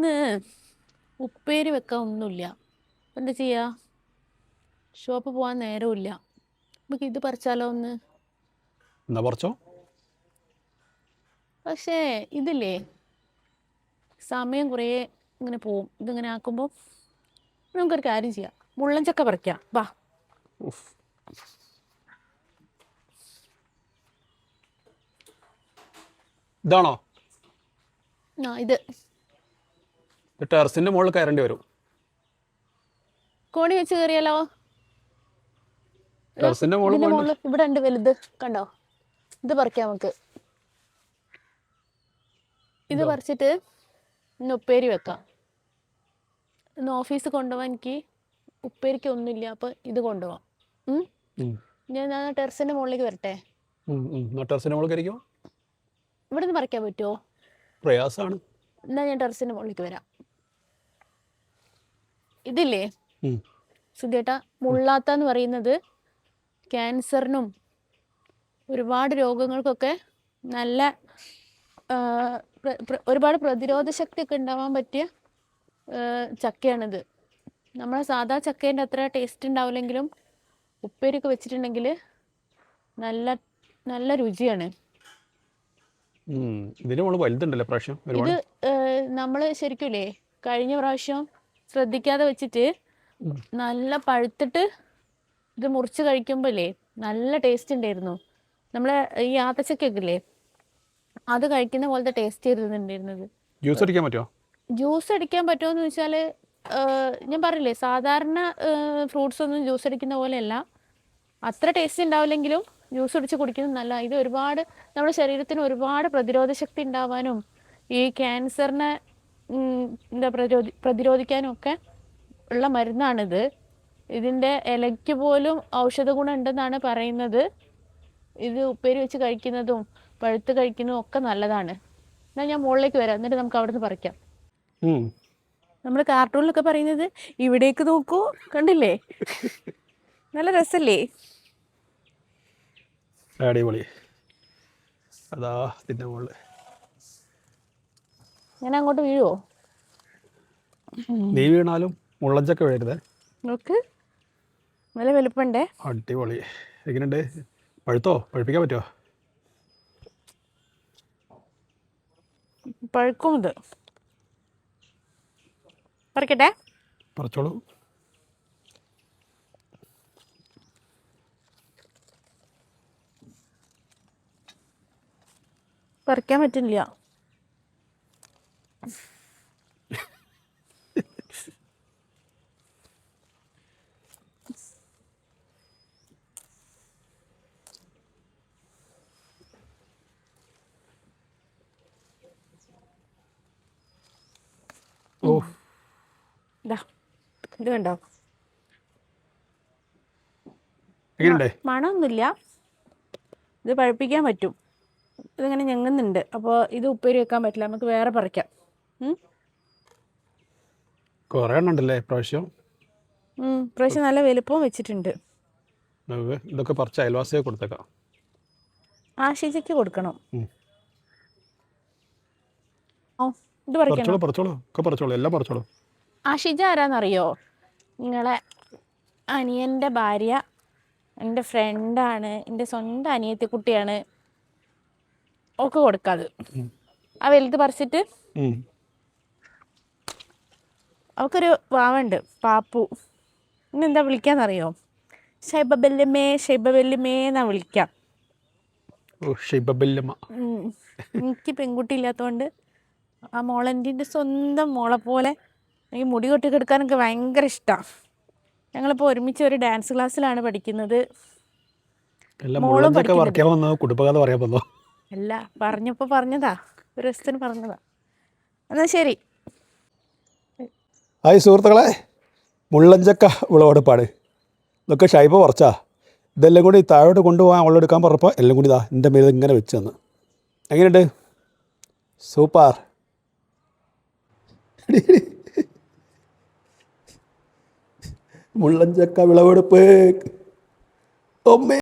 ഇന്ന് ഉപ്പേരി വെക്കാൻ ഒന്നുമില്ല. അപ്പം എന്താ ചെയ്യുക ഷോപ്പ് പോകാൻ നേരമില്ല നമുക്ക് ഇത് പറിച്ചാലോ ഒന്ന്? എന്നാ പറിച്ചോ? പക്ഷേ ഇതില്ലേ? സമയം കുറേ ഇങ്ങനെ പോവും. ഇതിങ്ങനെ ആക്കുമ്പോൾ നമുക്കൊരു കാര്യം ചെയ്യാം. മുള്ളൻ ചക്ക പറിക്കാം. വാ. ഇതാണോ? ആ ഇത്. ഇത് ടെറസിന്റെ മുകളിൽ കയറേണ്ടി വരും. കോണി വെച്ച് കയറിയാലോ ടെറസിന്റെ മുകളിൽ ഇവിടെ ഉണ്ട് വലുത്. കണ്ടോ? ഇത് പറിക്കാം നമുക്ക്. ഇത് പറിച്ചിട്ട് ഇന്ന് ഉപ്പേരി വെക്കാം. ഇന്ന് ഓഫീസ് കൊണ്ടുപോകാൻ എനിക്ക് ഉപ്പേരിക്ക് ഒന്നുമില്ല അപ്പോൾ ഇത് കൊണ്ടുപോകാം? ഉം. ഞാൻ ആ ടെറസിന്റെ മുകളിലേക്ക് വരട്ടെ. എന്നാ ടെറസിന്റെ മുകളിൽ കയറിക്കോ? ഇവിടെ നിന്ന് പറിക്കാൻ പറ്റുമോ പ്രയാസമാണ്. എന്നാൽ ഞാൻ ടെറസിന്റെ മുകളിലേക്ക് വരാം. ഇതില്ലേ. സുധേട്ട മുള്ളാത്ത എന്ന് പറയുന്നത് ക്യാൻസറിനും ഒരുപാട് രോഗങ്ങൾക്കൊക്കെ നല്ല ഒരുപാട് പ്രതിരോധ ശക്തിയൊക്കെ ഉണ്ടാവാൻ പറ്റിയ ചക്കയാണിത്. നമ്മളെ സാധാ ചക്കേന്റെ അത്ര ടേസ്റ്റ് ഉണ്ടാവില്ലെങ്കിലും ഉപ്പേരിയൊക്കെ വെച്ചിട്ടുണ്ടെങ്കിൽ നല്ല നല്ല രുചിയാണ്. വലുതുണ്ടല്ലേ പ്രാവശ്യം ഇത് നമ്മൾ ശരിക്കും കഴിഞ്ഞ പ്രാവശ്യം ശ്രദ്ധിക്കാതെ വെച്ചിട്ട് നല്ല പഴുത്തിട്ട് ഇത് മുറിച്ച് കഴിക്കുമ്പോഴേ നല്ല ടേസ്റ്റ് ഉണ്ടായിരുന്നു നമ്മളെ ഈ ആത്തച്ചക്കൊക്കെ ഇല്ലേ അത് കഴിക്കുന്ന പോലത്തെ ടേസ്റ്റ് ആയിരുന്നുണ്ടായിരുന്നത് ജ്യൂസ് അടിക്കാൻ പറ്റുമോ ജ്യൂസ് അടിക്കാൻ പറ്റുമോ എന്ന് വെച്ചാൽ ഞാൻ പറഞ്ഞില്ലേ സാധാരണ ഫ്രൂട്ട്സ് ഒന്നും ജ്യൂസ് അടിക്കുന്ന പോലെയല്ല. അത്ര ടേസ്റ്റ് ഉണ്ടാവില്ലെങ്കിലും ജ്യൂസ് അടിച്ച് കുടിക്കുന്നത് നല്ല ഇത് ഒരുപാട് നമ്മുടെ ശരീരത്തിന് ഒരുപാട് പ്രതിരോധ ശക്തി ഉണ്ടാവാനും ഈ ക്യാൻസറിനെ എന്താ പ്രതിരോധി പ്രതിരോധിക്കാനും ഒക്കെ ഉള്ള മരുന്നാണിത്. ഇതിന്റെ ഇലയ്ക്ക് പോലും ഔഷധ ഗുണം ഉണ്ടെന്നാണ് പറയുന്നത്. ഇത് ഉപ്പേരി വെച്ച് കഴിക്കുന്നതും പഴുത്ത് കഴിക്കുന്നതും ഒക്കെ നല്ലതാണ്. എന്നാൽ ഞാൻ മുകളിലേക്ക് വരാം. എന്നിട്ട് നമുക്ക് അവിടെ നിന്ന് പറിക്കാം. നമ്മൾ കാർട്ടൂണിലൊക്കെ പറയുന്നത് ഇവിടേക്ക് നോക്കൂ. കണ്ടില്ലേ? നല്ല രസല്ലേ? അടിപൊളി. അതാ ഇതിന്റെ മുകളിൽ ഞാൻ അങ്ങോട്ട് വീഴുവോ? നീ വീണാലും മുള്ളഞ്ചൊക്കെ വീഴരുത്. നോക്ക് നല്ല വലുപ്പമുണ്ടേ അടിപൊളി. എങ്ങനെയുണ്ട്? പഴുത്തോ? പഴുപ്പിക്കാൻ പറ്റുമോ പഴുക്കും ഇത്. പറിക്കട്ടെ. പറിച്ചോളൂ. പറിക്കാൻ പറ്റുന്നില്ല. ഇതാ കണ്ടോ? മണമൊന്നുമില്ല. ഇത് പഴുപ്പിക്കാൻ പറ്റും. ഇതിങ്ങനെ ഞെങ്ങുന്നുണ്ട്. അപ്പോൾ ഇത് ഉപ്പേരി വെക്കാൻ പറ്റില്ല. നമുക്ക് വേറെ പറിക്കാം? കുറേ ഉണ്ടല്ലേ ഇപ്രാവശ്യം? ഉം, ഇപ്രാവശ്യം നല്ല വലുപ്പവും വെച്ചിട്ടുണ്ട്. ഇതൊക്കെ പറിച്ച് അയൽവാസിയെ കൊടുത്തേക്കാം. ആശിച്ചയ്ക്ക് കൊടുക്കണം. ഓ ഇത് പറിക്കണം? പറിച്ചോളൂ പറിച്ചോളൂ. ഒക്കെ പറിച്ചോളൂ എല്ലാം പറിച്ചോളൂ. ആഷിജ ആരാന്നറിയോ? നിങ്ങളെ അനിയന്റെ ഭാര്യ എന്റെ ഫ്രണ്ടാണ് എന്റെ സ്വന്തം അനിയത്തി കുട്ടിയാണ്. ഒക്കെ കൊടുക്കാത് ആ വലുത് പറിച്ചിട്ട് ഉം. അവൾക്കൊരു വാവുണ്ട് പാപ്പു. ഇന്ന് എന്താ വിളിക്കാന്നറിയോ? ഷൈബബല്യമേ ഷൈബബല്യമേ എന്നാ വിളിക്കാം. ഓ ഷിബബില്ലമ്മ ഉം. എനിക്ക് പെൺകുട്ടി ഇല്ലാത്തതുകൊണ്ട് ആ മോളെന്റെ സ്വന്തം മോളെ പോലെ എനിക്ക് മുടി കൊട്ടിക്കെടുക്കാനൊക്കെ ഭയങ്കര ഇഷ്ടമാണ് ഞങ്ങളിപ്പോൾ ഒരുമിച്ച് ഒരു ഡാൻസ് ക്ലാസ്സിലാണ് പഠിക്കുന്നത്. മോളും അല്ല പറഞ്ഞപ്പോൾ പറഞ്ഞതാ. ഒരു ദിവസത്തിന് പറഞ്ഞതാ. എന്നാൽ ശരി. ഹായ് സുഹൃത്തുക്കളെ. മുള്ളഞ്ചക്ക വിളവെടുപ്പാണ് ഇതൊക്കെ ഷൈബ കുറച്ചാ ഇതെല്ലാം കൂടി താഴോട്ട് കൊണ്ടുപോകാൻ അവളെടുക്കാൻ പറഞ്ഞപ്പോൾ എല്ലാം കൂടി ഇതാ എന്റെ മേലിങ്ങനെ ഇങ്ങനെ വെച്ച് തന്നു. എങ്ങനെയുണ്ട്? സൂപ്പർ. മുള്ളഞ്ചക്ക വിളവെടുപ്പ്. ഒമ്മേ